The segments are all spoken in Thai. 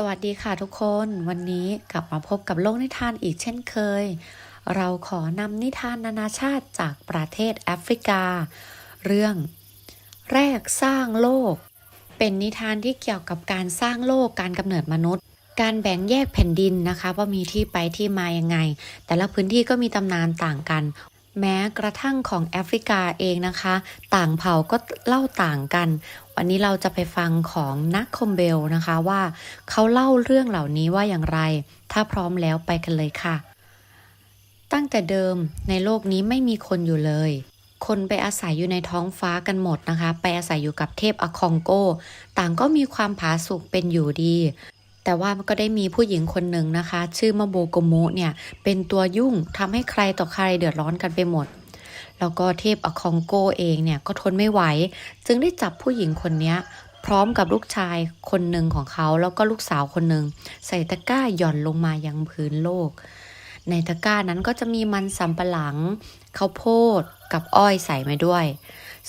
สวัสดีค่ะทุกคนวันนี้กลับมาพบกับโลกนิทานอีกเช่นเคย เราขอนำนิทานนานาชาติจากประเทศแอฟริกา เรื่อง แรกสร้างโลก เป็นนิทานที่เกี่ยวกับการสร้างโลกการกำเนิดมนุษย์ การแบ่งแยกแผ่นดินนะคะว่ามีที่ไปที่มายังไง แต่ละพื้นที่ก็มีตำนานต่างกัน แม้กระทั่งของแอฟริกาเองนะคะ ต่างเผ่าก็เล่าต่างกัน วันนี้เราจะไปฟังของนักคอมเบลนะคะว่าเขาเล่าเรื่องเหล่านี้ว่าอย่างไร ถ้าพร้อมแล้วไปกันเลยค่ะ ตั้งแต่เดิมในโลกนี้ไม่มีคนอยู่เลย คนไปอาศัยอยู่ในท้องฟ้ากันหมดนะคะ ไปอาศัยอยู่กับเทพอคองโก ต่างก็มีความผาสุกเป็นอยู่ดีแต่ว่าก็ได้มีผู้หญิงคนหนึ่งนะคะ ชื่อมาโบโกโมเนี่ย เป็นตัวยุ่งทำให้ใครต่อใครเดือดร้อนกันไปหมด แล้วก็เทพอคองโกเองเนี่ยก็ทนไม่ไหว จึงได้จับผู้หญิงคนนี้พร้อมกับลูกชายคนหนึ่งของเขาแล้วก็ลูกสาวคนหนึ่งใส่ตะกร้าหย่อนลงมายังพื้นโลก ในตะกร้านั้นก็จะมีมันสำปะหลังข้าวโพดกับอ้อยใส่มาด้วย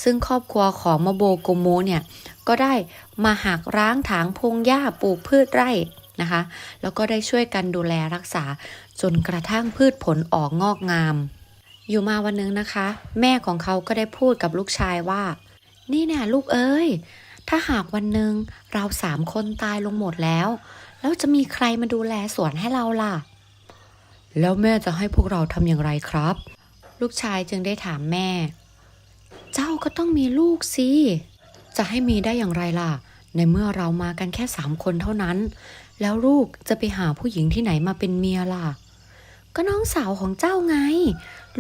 ซึ่งครอบครัวของมโบโกโมเนี่ยก็ได้มาหักร้างถางพงหญ้าปลูกพืชไร่นะคะ แล้วก็ได้ช่วยกันดูแลรักษาจนกระทั่งพืชผลออกงอกงาม อยู่มาวันหนึงนะคะ แม่ของเขาก็ได้พูดกับลูกชายว่า นี่เนี่ยลูกเอ้ย ถ้าหากวันหนึ่งเราสามคนตายลงหมดแล้ว แล้วจะมีใครมาดูแลสวนให้เราล่ะ แล้วแม่จะให้พวกเราทำอย่างไรครับ ลูกชายจึงได้ถามแม่ เจ้าก็ต้องมีลูกสิจะให้มีได้อย่างไรล่ะ ในเมื่อเรามากันแค่สามคนเท่านั้น แล้วลูกจะไปหาผู้หญิงที่ไหนมาเป็นเมียล่ะ ก็น้องสาวของเจ้าไง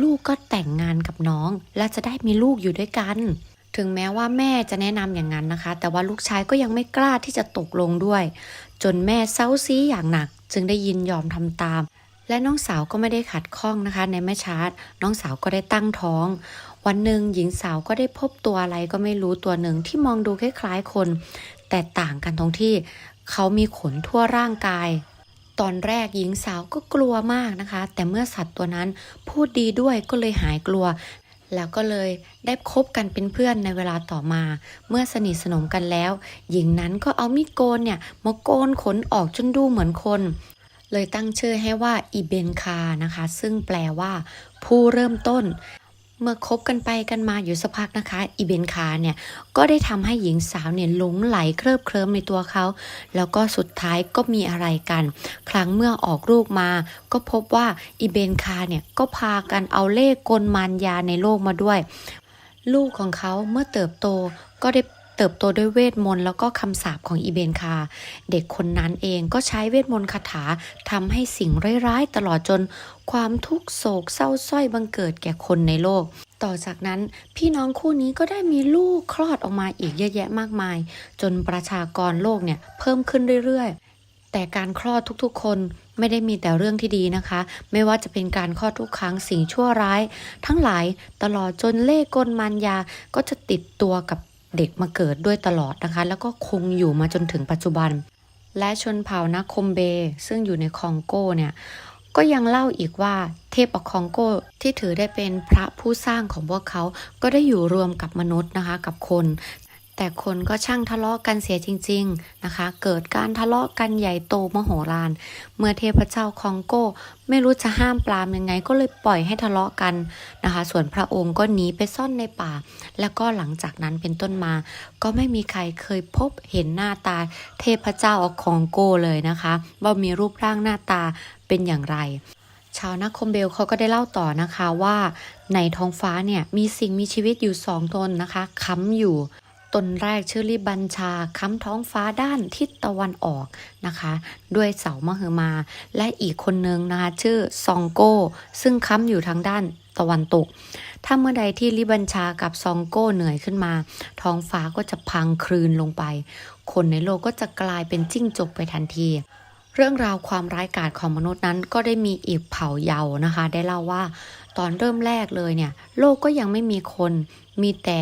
ลูกก็แต่งงานกับน้อง และจะได้มีลูกอยู่ด้วยกัน ถึงแม้ว่าแม่จะแนะนำอย่างนั้นนะคะ แต่ว่าลูกชายก็ยังไม่กล้าที่จะตกลงด้วย จนแม่เซาซีอย่างหนัก จึงได้ยินยอมทำตาม และน้องสาวก็ไม่ได้ขัดข้องนะคะ ในแม่ชาร์ตน้องสาวก็ได้ตั้งท้องวันหนึ่งหญิงสาวก็ได้พบตัวอะไรก็ไม่รู้ตัวหนึ่งที่มองดูคล้ายๆคน แต่ต่างกันตรงที่เขามีขนทั่วร่างกาย ตอนแรกหญิงสาวก็กลัวมากนะคะ แต่เมื่อสัตว์ตัวนั้นพูดดีด้วยก็เลยหายกลัว แล้วก็เลยได้คบกันเป็นเพื่อนในเวลาต่อมา เมื่อสนิทสนมกันแล้ว หญิงนั้นก็เอามีดโกนเนี่ยมาโกนขนออกจนดูเหมือนคน เลยตั้งชื่อให้ว่าอีเบนคานะคะ ซึ่งแปลว่า ผู้เริ่มต้น เมื่อคบกันไปกันมาอยู่สักพักนะคะ อีเบนคาเนี่ยก็ได้ทำให้หญิงสาวเนี่ยหลงไหลเคลิบเคลิ้มในตัวเขา แล้วก็สุดท้ายก็มีอะไรกัน ครั้งเมื่อออกลูกมา ก็พบว่าอีเบนคาเนี่ยก็พากันเอาเลขกลมารยาในโลกมาด้วย ลูกของเขาเมื่อเติบโตก็ได้ เติบโตด้วยเวทมนต์แล้วก็คำสาปของอีเบนคา เด็กคนนั้นเองก็ใช้เวทมนต์คาถาทำให้สิ่งร้ายๆ ตลอดจนความทุกโศกเศร้าส้อยบังเกิดแก่คนในโลก ต่อจากนั้นพี่น้องคู่นี้ก็ได้มีลูกคลอดออกมาอีกเยอะแยะมากมาย จนประชากรโลกเนี่ยเพิ่มขึ้นเรื่อยๆแต่การคลอดทุกๆ คนไม่ได้มีแต่เรื่องที่ดีนะคะ ไม่ว่าจะเป็นการคลอดทุกครั้งสิ่งชั่วร้าย ทั้งหลายตลอดจนเล่กลมารยาก็จะติดตัวกับ เด็กมาเกิดด้วยตลอดนะคะ แล้วก็คงอยู่มาจนถึงปัจจุบัน และชนเผ่านาคมเบ ซึ่งอยู่ในคองโกเนี่ยก็ยังเล่าอีกว่าเทพอคองโกที่ถือได้เป็นพระผู้สร้างของพวกเขา ก็ได้อยู่รวมกับมนุษย์นะคะกับคน แต่คนก็ช่างทะเลาะกันเสียจริง ๆนะคะ เกิดการทะเลาะกันใหญ่โตมโหฬาร เมื่อเทพเจ้าคองโกไม่รู้จะห้ามปรามยังไงก็เลยปล่อยให้ทะเลาะกันนะคะ ส่วนพระองค์ก็หนีไปซ่อนในป่า แล้วก็หลังจากนั้นเป็นต้นมา ก็ไม่มีใครเคยพบเห็นหน้าตา เทพเจ้าคองโกเลยนะคะ ว่ามีรูปร่างหน้าตาเป็นอย่างไรชาวนาคมเบลเขาก็ได้เล่าต่อนะคะว่าในท้องฟ้าเนี่ยมีสิ่งมีชีวิตอยู่สองตนนะคะค้ำอยู่ ตนแรกชื่อลิบัญชาค้ำท้องฟ้าด้านทิศตะวันออกนะคะ ด้วยเสามหึมา และอีกคนนึงนะคะชื่อซองโก้ ซึ่งค้ำอยู่ทางด้านตะวันตก ถ้าเมื่อใดที่ลิบัญชากับซองโก้เหนื่อยขึ้นมา ท้องฟ้าก็จะพังคลืนลงไป คนในโลกก็จะกลายเป็นจิ้งจกไปทันทีเรื่องราวความร้ายกาจของมนุษย์นั้นก็ได้มีอีกเผ่าเยานะคะ ได้เล่าว่า ตอนเริ่มแรกเลยเนี่ย โลกก็ยังไม่มีคน มีแต่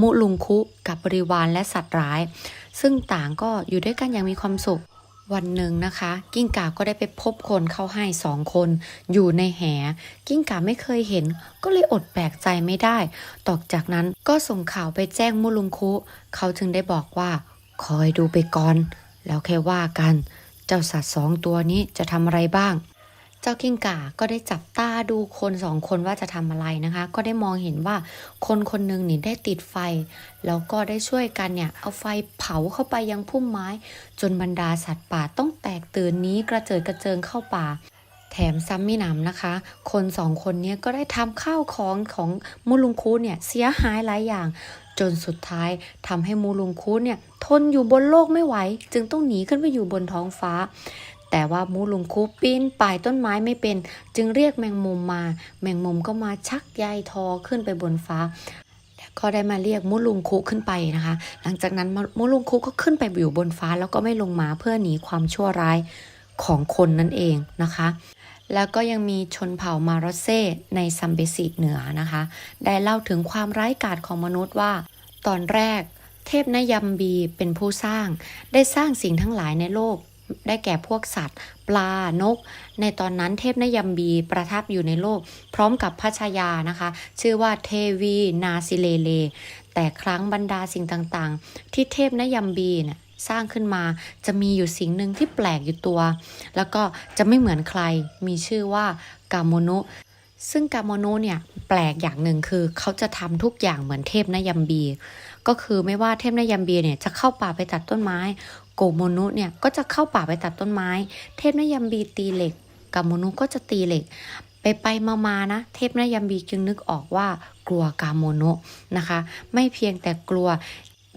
มุลุงคุกับบริวารและสัตว์ร้าย ซึ่งต่างก็อยู่ด้วยกันอย่างมีความสุขวันหนึ่งนะคะ กิ้งก่าก็ได้ไปพบคนเข้าให้สองคน อยู่ในแห กิ้งก่าไม่เคยเห็น ก็เลยอดแปลกใจไม่ได้ ต่อจากนั้นก็ส่งข่าวไปแจ้งมุลุงคุ เขาจึงได้บอกว่า คอยดูไปก่อน แล้วแค่ว่ากัน เจ้าสัตว์สองตัวนี้จะทำอะไรบ้าง เจ้ากิ้งก่าก็ได้จับตาดูคนสองคนว่าจะทำอะไรนะคะ ก็ได้มองเห็นว่าคนคนหนึ่งนี่ได้ติดไฟ แล้วก็ได้ช่วยกันเนี่ย เอาไฟเผาเข้าไปยังพุ่มไม้ จนบรรดาสัตว์ป่าต้องแตกตื่นหนี้กระเจิดกระเจิงเข้าป่า แถมซ้ำมิหนำนะคะ คนสองคนนี้ก็ได้ทำข้าวของของมูลุงคูเนี่ยเสียหายหลายอย่างจนสุดท้ายทำให้มูลุงคูเนี่ยทนอยู่บนโลกไม่ไหว จึงต้องหนีขึ้นไปอยู่บนท้องฟ้า แต่ว่ามูลุงคูปีนป่ายต้นไม้ไม่เป็น จึงเรียกแมงมุมมา แมงมุมก็มาชักใยทอขึ้นไปบนฟ้าแล้วก็ได้มาเรียกมุลุงคุขึ้นไปนะคะ หลังจากนั้นมุลุงคุก็ขึ้นไปอยู่บนฟ้าแล้วก็ไม่ลงมาเพื่อหนีความชั่วร้ายของคนนั่นเองนะคะ แล้วก็ยังมีชนเผ่ามารอเซในซัมเบซิเหนือนะคะ ได้เล่าถึงความร้ายกาจของมนุษย์ว่า ตอนแรก เทพนยัมบีเป็นผู้สร้าง ได้สร้างสิ่งทั้งหลายในโลก ได้แก่พวกสัตว์ ปลานก ในตอนนั้นเทพนยมบีประทับอยู่ในโลก พร้อมกับพระชายานะคะ ชื่อว่าเทวีนาซิเลเล แต่ครั้งบรรดาสิ่งต่างๆ ที่เทพนยมบีเนี่ยสร้างขึ้นมาจะมีอยู่สิ่งหนึ่งที่แปลกอยู่ตัว แล้วก็จะไม่เหมือนใครมีชื่อว่ากาโนุซึ่งกาโนุเนี่ยแปลกอย่างหนึ่งคือเขาจะทำทุกอย่างเหมือนเทพนยมบี ก็คือไม่ว่าเทพนยมบีเนี่ยจะเข้าป่าไปตัดต้นไม้โกโมนุเนี่ยก็จะเข้าป่าไปตัดต้นไม้ เทพนยัมบีตีเหล็กกาโมนุก็จะตีเหล็ก ไปไปมามานะ เทพนยัมบีจึงนึกออกว่ากลัวกาโมนุนะคะ ไม่เพียงแต่กลัว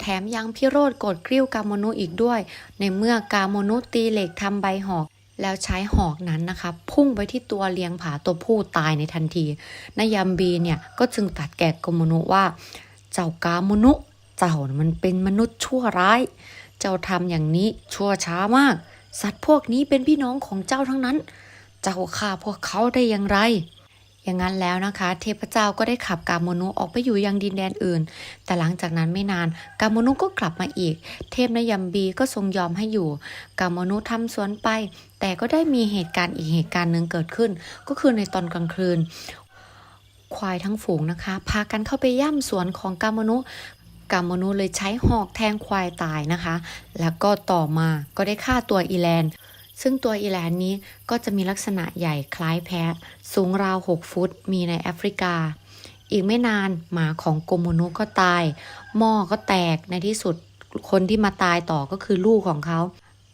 แถมยังพิโรธโกรธกริ้วกาโมนุอีกด้วย ในเมื่อกาโมนุตีเหล็กทำใบหอกแล้วใช้หอกนั้นนะคะ พุ่งไปที่ตัวเลียงผาตัวผู้ตายในทันทีนายยมบีเนี่ยก็จึงตัดแก่กโมนุว่า เจ้ากาโมนุเจ้ามันเป็นมนุษย์ชั่วร้าย เจ้าทำอย่างนี้ชั่วช้ามาก สัตว์พวกนี้เป็นพี่น้องของเจ้าทั้งนั้น เจ้าฆ่าพวกเขาได้อย่างไร อย่างนั้นแล้วนะคะ เทพเจ้าก็ได้ขับกาโมนุออกไปอยู่ยังดินแดนอื่น แต่หลังจากนั้นไม่นานกาโมนุก็กลับมาอีก เทพนยัมบีก็ทรงยอมให้อยู่ กาโมนุทำสวนไป แต่ก็ได้มีเหตุการณ์อีกเหตุการณ์หนึ่งเกิดขึ้น ก็คือในตอนกลางคืนควายทั้งฝูงนะคะ พากันเข้าไปย่ำสวนของกาโมนุ กาโมนุเลยใช้หอกแทงควายตายนะคะ แล้วก็ต่อมาก็ได้ฆ่าตัวอีแลน ซึ่งตัวอีแลนนี้ก็จะมีลักษณะใหญ่คล้ายแพะ สูงราว 6 ฟุต มีในแอฟริกา อีกไม่นานหมาของโกโมนุก็ตาย หม้อก็แตกในที่สุดคนที่มาตายต่อก็คือลูกของเขา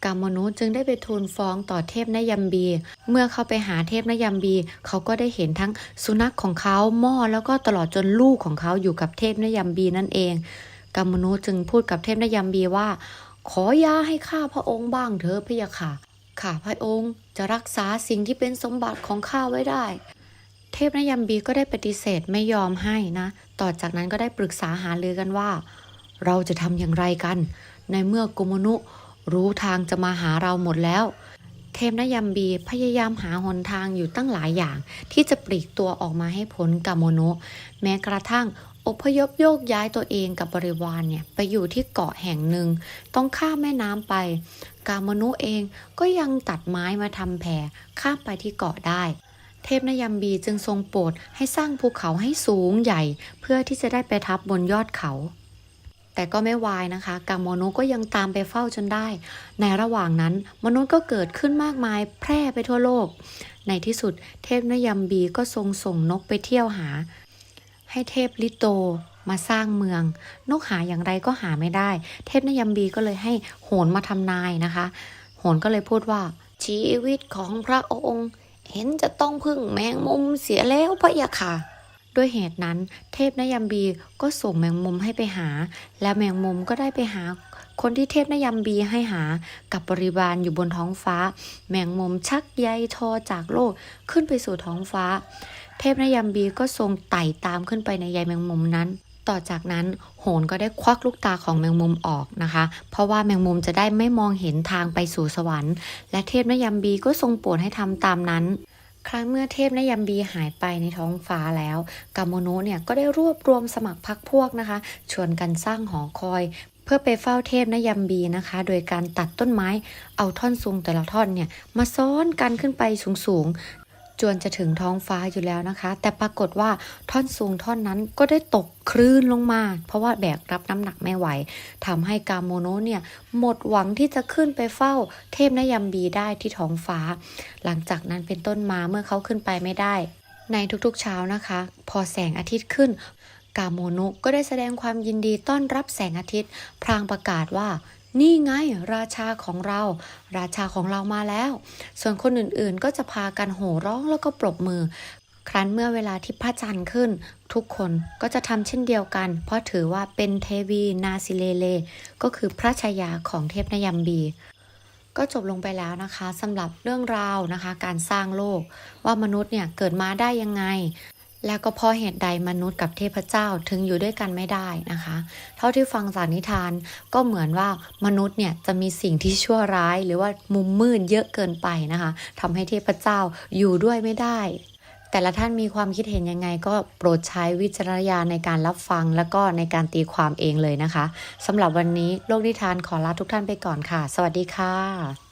กาโมนุจึงได้ไปทูลฟ้องต่อเทพนยัมบี เมื่อเขาไปหาเทพนยัมบี เขาก็ได้เห็นทั้งสุนัขของเขาหม้อแล้วก็ตลอดจนลูกของเขาอยู่กับเทพนยัมบีนั่นเอง กาโมนุจึงพูดกับเทพนยัมบีว่า ขอยาให้ข้าพระองค์บ้างเถอะพะยะค่ะข้าพระองค์จะรักษาสิ่งที่เป็นสมบัติของข้าไว้ได้ เทพนยัมบีก็ได้ปฏิเสธไม่ยอมให้นะ ต่อจากนั้นก็ได้ปรึกษาหารือกันว่า เราจะทำอย่างไรกัน ในเมื่อกุมนุรู้ทางจะมาหาเราหมดแล้ว เทพนยัมบีพยายามหาหนทางอยู่ตั้งหลายอย่าง ที่จะปลีกตัวออกมาให้พ้นกาโมโนแม้กระทั่ง อพยพโยกย้ายตัวเองกับบริวารเนี่ยไปอยู่ที่เกาะแห่งหนึ่ง ต้องข้ามแม่น้ำไป กามนะเองก็ยังตัดไม้มาทำแพข้ามไปที่เกาะได้ เทพนยมบีจึงทรงโปรดให้สร้างภูเขาให้สูงใหญ่ เพื่อที่จะได้ไปทับบนยอดเขา แต่ก็ไม่วายนะคะกามนะก็ยังตามไปเฝ้าจนได้ ในระหว่างนั้นมนุษย์ก็เกิดขึ้นมากมายแพร่ไปทั่วโลก ในที่สุดเทพนยมบีก็ทรงส่งนกไปเที่ยวหา ให้เทพลิโตมาสร้างเมือง นกหาอย่างไรก็หาไม่ได้ เทพนยมบีก็เลยให้โหนมาทำนายนะคะ โหนก็เลยพูดว่า ชีวิตของพระองค์ เห็นจะต้องพึ่งแมงมุมเสียแล้วพะยะค่ะด้วยเหตุนั้น เทพนยมบีก็ส่งแมงมุมให้ไปหา และแมงมุมก็ได้ไปหา คนที่เทพนยัมบีให้หากับบริวารอยู่บนท้องฟ้า แมงมุมชักใยทอจากโลกขึ้นไปสู่ท้องฟ้า เทพนยัมบีก็ทรงไต่ตามขึ้นไปในใยแมงมุมนั้น ต่อจากนั้นโหนก็ได้ควักลูกตาของแมงมุมออกนะคะ เพราะว่าแมงมุมจะได้ไม่มองเห็นทางไปสู่สวรรค์ และเทพนยัมบีก็ทรงโปรดให้ทำตามนั้นครั้งเมื่อเทพนยัมบีหายไปในท้องฟ้าแล้วกามโนะเนี่ยก็ได้รวบรวมสมัครพรรคพวกนะคะ ชวนกันสร้างหอคอย พื่อไปเฝ้าเทพนยมบีนะคะ โดยการตัดต้นไม้เอาท่อนซุงแต่ละท่อนเนี่ยมาซ้อนกันขึ้นไปสูงๆจวนจะถึงท้องฟ้าอยู่แล้วนะคะ แต่ปรากฏว่าท่อนสูงท่อนนั้นก็ได้ตกคลื่นลงมา เพราะว่าแบกรับน้ำหนักไม่ไหวทำให้กาโมโนเนี่ยหมดหวังที่จะขึ้นไปเฝ้าเทพนยมบีได้ที่ท้องฟ้า หลังจากนั้นเป็นต้นมาเมื่อเขาขึ้นไปไม่ได้ ในทุกๆเช้านะคะ พอแสงอาทิตย์ขึ้น กาโมโนะก็ได้แสดงความยินดีต้อนรับแสงอาทิตย์พลางประกาศว่า นี่ไงราชาของเรา ราชาของเรามาแล้ว ส่วนคนอื่นๆก็จะพากันโห่ร้องแล้วก็ปรบมือ ครั้นเมื่อเวลาที่พระจันทร์ขึ้น ทุกคนก็จะทำเช่นเดียวกัน เพราะถือว่าเป็นเทวีนาซิเลเล ก็คือพระชายาของเทพนยัมบีก็จบลงไปแล้วนะคะสำหรับเรื่องราวนะคะ การสร้างโลกว่ามนุษย์เนี่ยเกิดมาได้ยังไง แล้วก็เพราะเหตุใดมนุษย์กับเทพเจ้าถึงอยู่ด้วยกันไม่ได้นะคะ เท่าที่ฟังจากนิทานก็เหมือนว่ามนุษย์เนี่ยจะมีสิ่งที่ชั่วร้าย หรือว่ามุมมืดเยอะเกินไปนะคะทำให้เทพเจ้าอยู่ด้วยไม่ได้ แต่ละท่านมีความคิดเห็นยังไง ก็โปรดใช้วิจารณญาณในการรับฟังแล้วก็ในการตีความเองเลยนะคะสำหรับวันนี้โลกนิทานขอลาทุกท่านไปก่อนค่ะ สวัสดีค่ะ